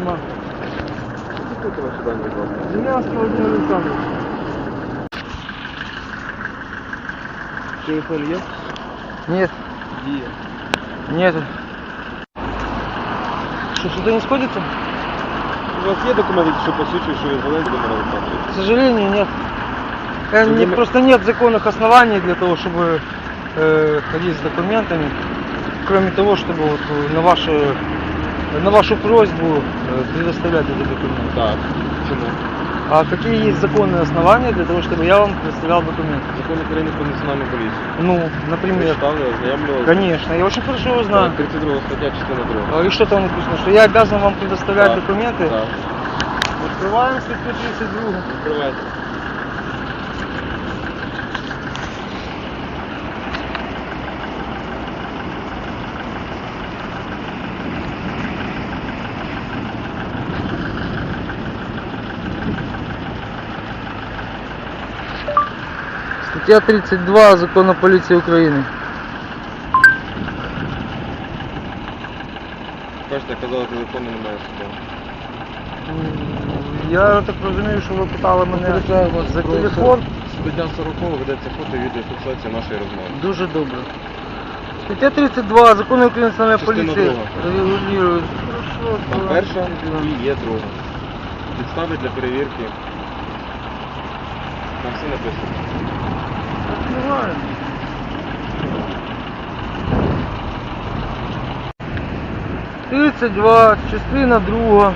нема. Слухайте ваші дані, будь ласка. Дем'янський Володимир Олександрович. Телефон є? Нет, Діє. нет. Что, что-то не сходится? У вас є документи, що посвідчують, що ви Зеленський Володимир Олександрович? К сожалению, нет. Э, Вы не- не- просто нет законных оснований для того, чтобы э, ходить с документами. Кроме того, чтобы вот э, на, ваши, на вашу просьбу э, предоставлять эти документы. Так. Чому? А какие есть законные основания для того, чтобы я вам предоставлял документы? Закон України про національну поліцію. Ну, Ви например. читали, ознайомлювали? Конечно, я очень хорошо его знаю. Так, 32 стаття, частина 2. А И что там написано? Что я обязан вам предоставлять Так, документы? Так. Открываем статью 32. Відкривайте. Стаття 32 Закону поліції України. Бачите, казали, телефону немає з. Я так розумію, що ви питали мене вас за про телефон. Стаття 40 ведеться фото і відеофіксація нашої розмови. Дуже добре. Стаття 32 Закону України Частина поліції друга. регулює. Хорошо, Там давай. перша і є друга. Підстави для перевірки. Там все написано. 22, частина друга.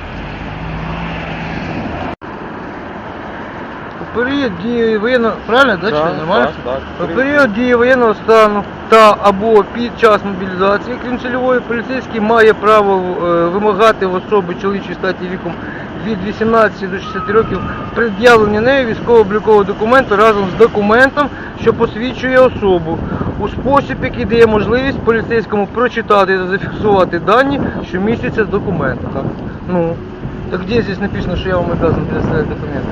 Період дії воєнного... Правильно, да, чи нормально? так, У період дії воєнного стану та або під час мобілізації, крім цільової, поліцейський має право е, вимагати в особи чоловічої статі віком від 18 до 60 років пред'явлення нею військово-облікового документу разом з документом, що посвідчує особу, у спосіб, який дає можливість поліцейському прочитати та зафіксувати дані, що містяться в документах. Ну, так где здесь написано, що я вам обязан предоставляти документи?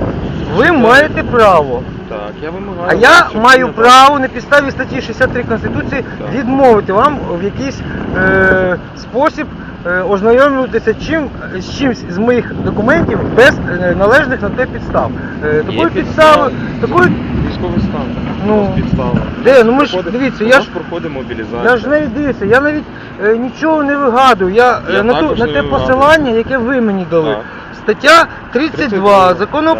Ви маєте право. Так, я вимагаю. А я щоб маю ви не право на підставі статті 63 Конституції Так. відмовити вам в якийсь е, спосіб ознайомлюватися чим, з чимсь з моїх документів без е, належних на те підстав. Е, такої підстави, такої, Військовий стан. Ну, підстава. де? Ну ми ж Проходить- дивіться, у я нас ж проходить мобілізація. я ж навіть дивіться, я навіть е, нічого не вигадую. Я, е, Я на, ту, також на не те вигадую. посилання, яке ви мені дали. Так. Стаття 32 32, закону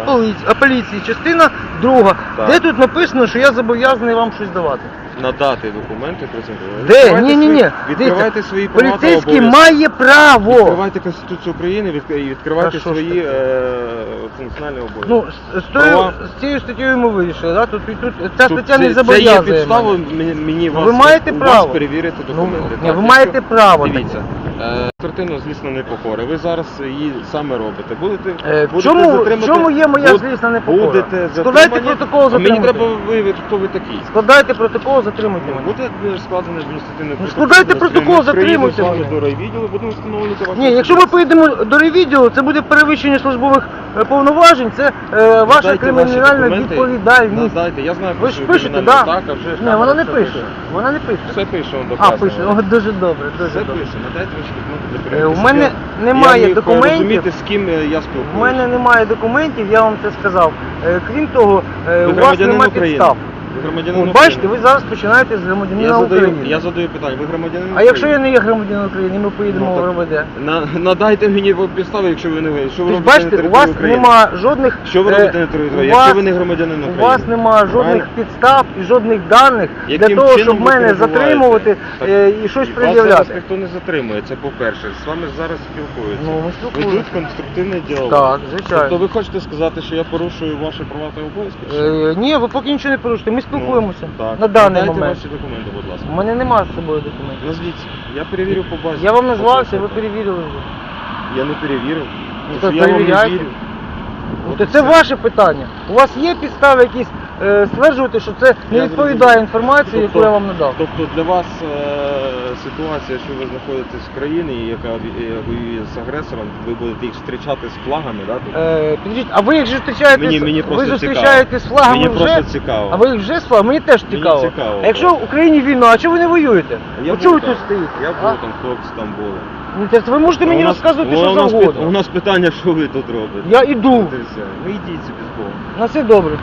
так. поліції, частина 2, Так. де тут написано, що я зобов'язаний вам щось давати. Надати документи презентувати. Де? Ні, ні, ні. Відкривайте свої права Поліцейський обов'язки. має право. Відкривайте Конституцію України відк- і відкривайте Та що ж свої е, функціональні обов'язки. Ну, з, з, тою, Права. з цією статтєю ми вирішили, да? тут, тут ця Тут стаття це- не зобов'язує. Це є підставою мене. мені, мені вас, ви маєте у право. вас перевірити Ну, документи. ні, так? ви Якщо- маєте право. Дивіться, е, картину злісна непокора. Ви зараз її саме робите. Будете, Е, в будете чому, в чому є моя буд- злісна непокора? Будете Складайте затримані. протокол А Мені затримати. треба виявити, хто ви такий. Складайте протокол, затримуйте мене. Буде складений адміністративний Ну, протокол. складайте Ми протокол, приїдемо затримуйте з вами мене. до райвідділу, будемо встановлювати вашу Ні, якщо ми поїдемо до райвідділу, це буде перевищення службових е, повноважень, це е, ваша Надайте ваші кримінальна документи. відповідальність. Надайте, я знаю, Ви що ж пишете, кримінальна вже ж Ні, вона не все пише. Вона не пише. Все пише, он А, доказано. пише. О, дуже добре, дуже Все добре. пише, надайте ваші документи для Е, перевірки. у мене я- немає я міг документів. розуміти, з ким е, я спілкуюся. У мене немає документів, я вам це сказав. Е, Крім того, е, Ви у вас громадянин немає України. підстав. Ви громадянин От бачите, України. ви зараз починаєте з громадянина я задаю, України. я задаю питання, ви громадянин А якщо я не є громадянином України, ми поїдемо Ну, в так- РОВД. На, надайте мені підстави, якщо ви не ви. Що ви Тож робите бачите, у території вас України? нема жодних Що ви е, робите на території у України, вас- якщо ви не громадянин України? У вас нема жодних Правильно? підстав і жодних даних для Яким того, чином щоб ви мене перебуваєте? затримувати Так, е, і щось Вас зараз пред'являти. ніхто не затримує, це по-перше. З вами зараз спілкуються. Ну, ми Ведуть конструктивний діалог. Так, звичайно. Тобто ви хочете сказати, що я порушую ваші права та обов'язки? Е, Ні, ви поки нічого не порушуєте, ми спілкуємося Ну, так. на даний Дайте момент. ваші документи, будь ласка. У мене немає з собою документів. Назвіть, Я перевірю по базі. Я вам назвався, ви перевірили вже. Я не перевірив. Ну, що я вам не перевіряйте. вірю. Ну, то це ваше питання. У вас є підстави якісь е, стверджувати, що це не Я відповідає зрозумів. інформації, яку я вам надав. Тобто для вас е, ситуація, що ви знаходитесь в країні, яка е, воює з агресором, ви будете їх зустрічати з флагами, да? тут? Е, підождіть, а ви їх вже зустрічаєте, Мені- з- мені ви просто зустрічаєте з флагами Мені вже? просто цікаво. А ви їх вже з флагами? Мені теж Мені цікаво. цікаво, А якщо в Україні війна, а чого ви не воюєте? Я От чого ви був тут там. стоїте? Я а? був там, хлопці там були. Ну, це ви можете мені У нас- розказувати у що завгодно. У нас питання, що ви тут робите? Я іду. От все. Ну йдіть собі з Богом. На все добре.